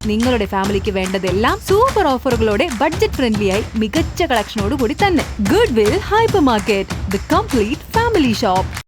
നിങ്ങളുടെ ഫാമിലിക്ക് വേണ്ടതെല്ലാം സൂപ്പർ ഓഫറുകളോടെ ബഡ്ജറ്റ് ഫ്രണ്ട്ലി ആയി മികച്ച കളക്ഷനോട് കൂടി തന്നെ good will hyper market the complete family shop.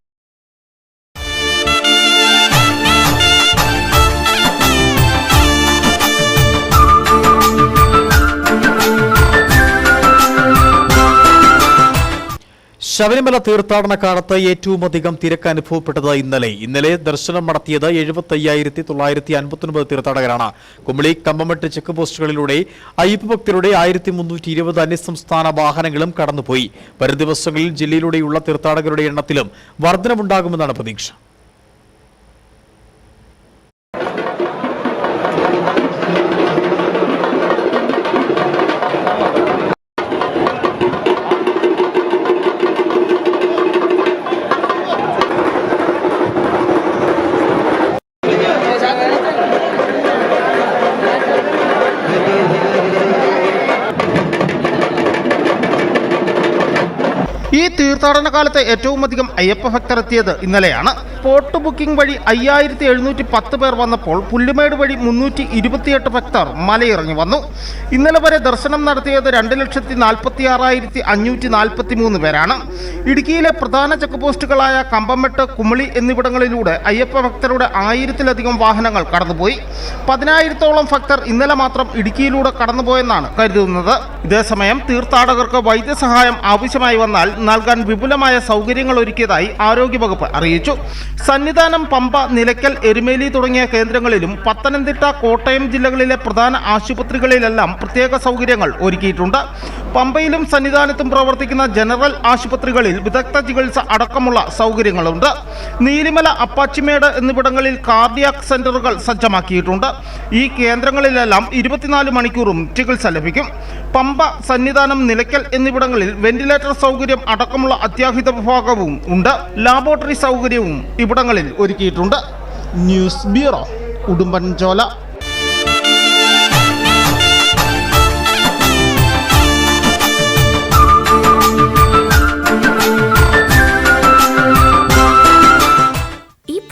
Sabarimala തീർത്ഥാടന കാലത്ത് ഏറ്റവും അധികം തിരക്ക് അനുഭവപ്പെട്ടത് ഇന്നലെ. ഇന്നലെ ദർശനം നടത്തിയത് എഴുപത്തി അയ്യായിരത്തി തൊള്ളായിരത്തി അൻപത്തൊൻപത് തീർത്ഥാടകരാണ്. കുമളി കമ്പമെട്ട് ചെക്ക് പോസ്റ്റുകളിലൂടെ അയ്യപ്പ ഭക്തരുടെ ആയിരത്തി മുന്നൂറ്റി ഇരുപത് അന്യസംസ്ഥാന വാഹനങ്ങളും കടന്നുപോയി. വരും ദിവസങ്ങളിൽ ജില്ലയിലൂടെയുള്ള തീർത്ഥാടകരുടെ എണ്ണത്തിലും വർധനമുണ്ടാകുമെന്നാണ് പ്രതീക്ഷ. ഈ തീർത്ഥാടന കാലത്ത് ഏറ്റവും അധികം അയ്യപ്പ ഭക്തർ എത്തിയത് ഇന്നലെയാണ്. സ്പോട്ട് ബുക്കിംഗ് വഴി അയ്യായിരത്തി എഴുന്നൂറ്റി പത്ത് പേർ വന്നപ്പോൾ പുല്ലുമേട് വഴി മുന്നൂറ്റി ഇരുപത്തിയെട്ട് ഭക്തർ മലയിറങ്ങി വന്നു. ഇന്നലെ വരെ ദർശനം നടത്തിയത് രണ്ട് ലക്ഷത്തി നാൽപ്പത്തി ആറായിരത്തി അഞ്ഞൂറ്റി നാൽപ്പത്തി മൂന്ന് പേരാണ്. ഇടുക്കിയിലെ പ്രധാന ചെക്ക് പോസ്റ്റുകളായ കമ്പമെട്ട് കുമളി എന്നിവിടങ്ങളിലൂടെ അയ്യപ്പ ഭക്തരുടെ ആയിരത്തിലധികം വാഹനങ്ങൾ കടന്നുപോയി. പതിനായിരത്തോളം ഭക്തർ ഇന്നലെ മാത്രം ഇടുക്കിയിലൂടെ കടന്നുപോയെന്നാണ് കരുതുന്നത്. ഇതേസമയം തീർത്ഥാടകർക്ക് വൈദ്യസഹായം ആവശ്യമായി വന്നാൽ നൽകാൻ വിപുലമായ സൗകര്യങ്ങൾ ഒരുക്കിയതായി ആരോഗ്യവകുപ്പ് അറിയിച്ചു. സന്നിധാനം പമ്പ നിലയ്ക്കൽ എരുമേലി തുടങ്ങിയ കേന്ദ്രങ്ങളിലും പത്തനംതിട്ട കോട്ടയം ജില്ലകളിലെ പ്രധാന ആശുപത്രികളിലെല്ലാം പ്രത്യേക സൗകര്യങ്ങൾ ഒരുക്കിയിട്ടുണ്ട്. പമ്പയിലും സന്നിധാനത്തും പ്രവർത്തിക്കുന്ന ജനറൽ ആശുപത്രികളിൽ വിദഗ്ധ ചികിത്സ അടക്കമുള്ള സൗകര്യങ്ങളുണ്ട്. നീലിമല അപ്പാച്ചിമേട് എന്നിവിടങ്ങളിൽ കാർഡിയാക് സെന്ററുകൾ സജ്ജമാക്കിയിട്ടുണ്ട്. ഈ കേന്ദ്രങ്ങളിലെല്ലാം ഇരുപത്തിനാല് മണിക്കൂറും ചികിത്സ ലഭിക്കും. പമ്പ സന്നിധാനം നിലയ്ക്കൽ എന്നിവിടങ്ങളിൽ വെന്റിലേറ്റർ സൗകര്യം അടക്കമുള്ള അത്യാഹിത വിഭാഗവും ഉണ്ട്. ലാബോറട്ടറി സൗകര്യവും ഇവിടങ്ങളിൽ ഒരുക്കിയിട്ടുണ്ട്. News bureau Udumbanchola.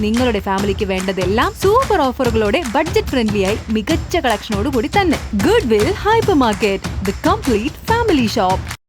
നിങ്ങളുടെ ഫാമിലിക്ക് വേണ്ടതെല്ലാം സൂപ്പർ ഓഫറുകളോടെ ബഡ്ജറ്റ് ഫ്രണ്ട്ലി ആയി മികച്ച കളക്ഷനോട് കൂടി തന്നെ. Good will hyper market the complete family shop